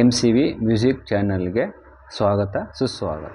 M C V music ಚಾನಲ್ಗೆ ಸ್ವಾಗತ ಸುಸ್ವಾಗತ.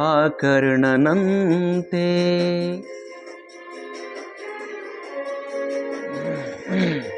ಆ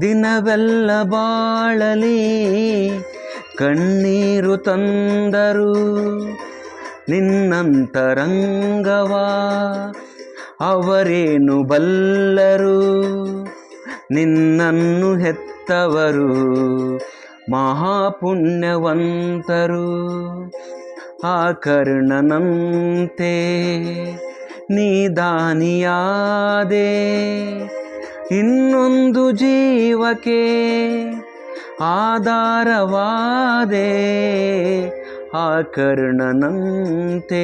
ದಿನವೆಲ್ಲ ಬಾಳಲಿ ಕಣ್ಣೀರು ತಂದರು. ನಿನ್ನಂತರಂಗವ ಅವರೇನು ಬಲ್ಲರು? ನಿನ್ನನ್ನು ಹೆತ್ತವರು ಮಹಾಪುಣ್ಯವಂತರು. ಆ ಕರ್ಣನಂತೆ ನೀದಾನಿಯಾದೆ ಇನ್ನೊಂದು ಜೀವಕ್ಕೆ ಆಧಾರವಾದೆ ಆ ಕರ್ಣನಂತೆ.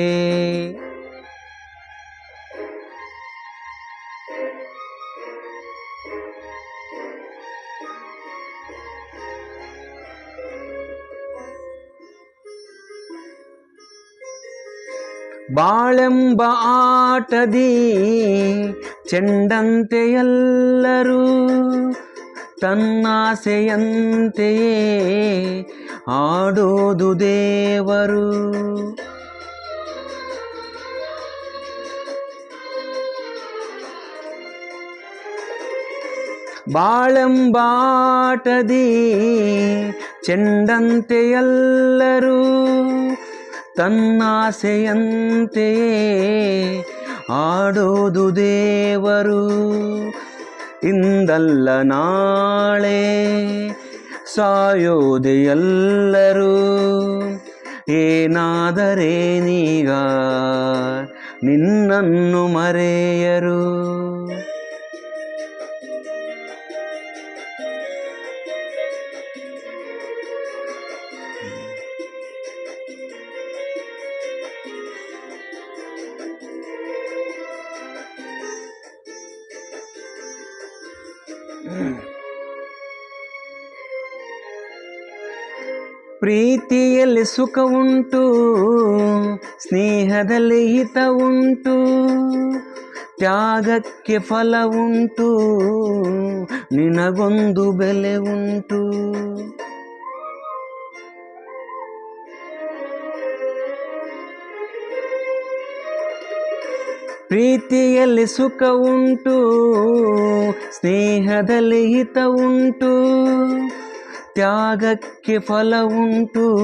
ಬಾಳೆಂಬ ಆಟದಿ ಚೆಂಡಂತೆ ಎಲ್ಲರೂ ತನ್ನಾಸೆಯಂತೆಯೇ ಆಡೋದು ದೇವರು. ಬಾಳೆಂಬಾಟದಿ ಚೆಂಡಂತೆ ಎಲ್ಲರೂ ತನ್ನಾಸೆಯಂತೆಯೇ ಆಡೋದು ದೇವರು. ಇಂದಲ್ಲ ನಾಳೆ ಸಾಯೋದೆ ಎಲ್ಲರೂ. ಏನಾದರೇನೀಗ ನಿನ್ನನ್ನು ಮರೆಯರು. ಪ್ರೀತಿಯಲ್ಲಿ ಸುಖ ಉಂಟು ಸ್ನೇಹದಲ್ಲಿ ಹಿತ ಉಂಟು ತ್ಯಾಗಕ್ಕೆ ಫಲ ಉಂಟು ನಿನಗೊಂದು ಬೆಲೆ ಉಂಟು. ಪ್ರೀತಿಯಲ್ಲಿ ಸುಖ ಉಂಟು, ಸ್ನೇಹದಲ್ಲಿ ಹಿತ ಉಂಟು, ತ್ಯಾಗಕ್ಕೆ ಫಲ ಉಂಟು,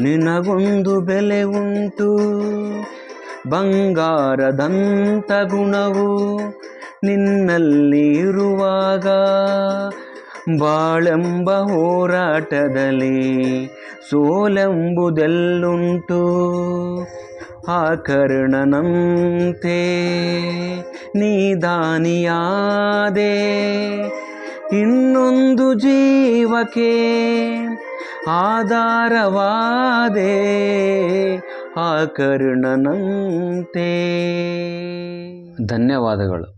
ನಿನಗೊಂದು ಬೆಲೆ ಉಂಟು. ಬಂಗಾರದಂತ ಗುಣವು ನಿನ್ನಲ್ಲಿ ಇರುವಾಗ ಬಾಳೆಂಬ ಹೋರಾಟದಲ್ಲಿ ಸೋಲೆಂಬುದೆಲ್ಲುಂಟು. ಆ ಕರ್ಣನಂತೆ ನೀದಾನಿಯಾದೆ ಇನ್ನೊಂದು ಜೀವಕ್ಕೆ ಆಧಾರವಾದೆ ಆ ಕರ್ಣನಂತೆ. ಧನ್ಯವಾದಗಳು.